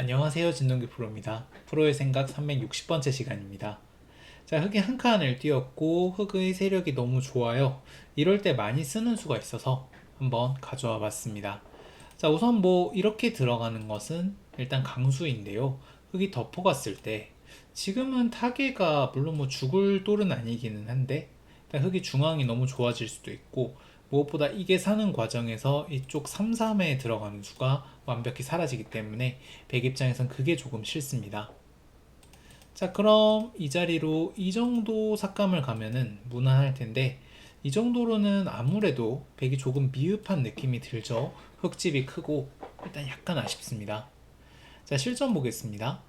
안녕하세요. 진동기 프로입니다. 프로의 생각 360번째 시간입니다. 자, 흙이 한 칸을 띄었고 흙의 세력이 너무 좋아요. 이럴 때 많이 쓰는 수가 있어서 한번 가져와 봤습니다. 자, 우선 뭐 이렇게 들어가는 것은 일단 강수인데요. 흙이 덮어갔을 때 지금은 타개가 물론 뭐 죽을 돌은 아니기는 한데 흙이 중앙이 너무 좋아질 수도 있고 무엇보다 이게 사는 과정에서 이쪽 3, 3에 들어가는 수가 완벽히 사라지기 때문에 백 입장에선 그게 조금 싫습니다. 자, 그럼 이 자리로 이 정도 삭감을 가면은 무난할 텐데 이 정도로는 아무래도 백이 조금 미흡한 느낌이 들죠. 흙집이 크고 일단 약간 아쉽습니다. 자, 실전 보겠습니다.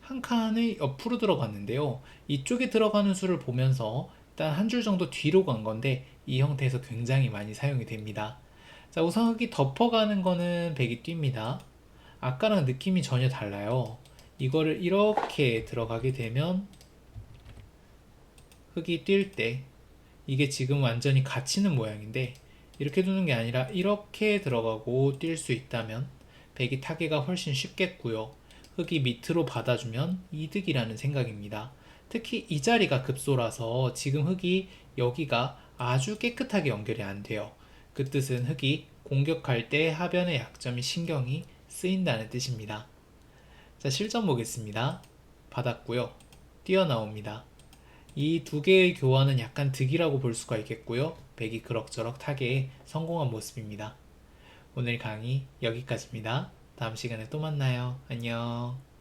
한 칸의 옆으로 들어갔는데요. 이쪽에 들어가는 수를 보면서 일단 한 줄 정도 뒤로 간 건데 이 형태에서 굉장히 많이 사용이 됩니다. 자, 우선 흙이 덮어가는 거는 백이 뜁니다. 아까랑 느낌이 전혀 달라요. 이거를 이렇게 들어가게 되면 흙이 뛸 때 이게 지금 완전히 갇히는 모양인데 이렇게 두는 게 아니라 이렇게 들어가고 뛸 수 있다면 백이 타기가 훨씬 쉽겠고요. 흙이 밑으로 받아주면 이득이라는 생각입니다. 특히 이 자리가 급소라서 지금 흙이 여기가 아주 깨끗하게 연결이 안 돼요. 그 뜻은 흙이 공격할 때 하변의 약점이 신경이 쓰인다는 뜻입니다. 자, 실전 보겠습니다. 받았고요. 뛰어나옵니다. 이 두 개의 교환은 약간 득이라고 볼 수가 있겠고요. 백이 그럭저럭 타계에 성공한 모습입니다. 오늘 강의 여기까지입니다. 다음 시간에 또 만나요. 안녕.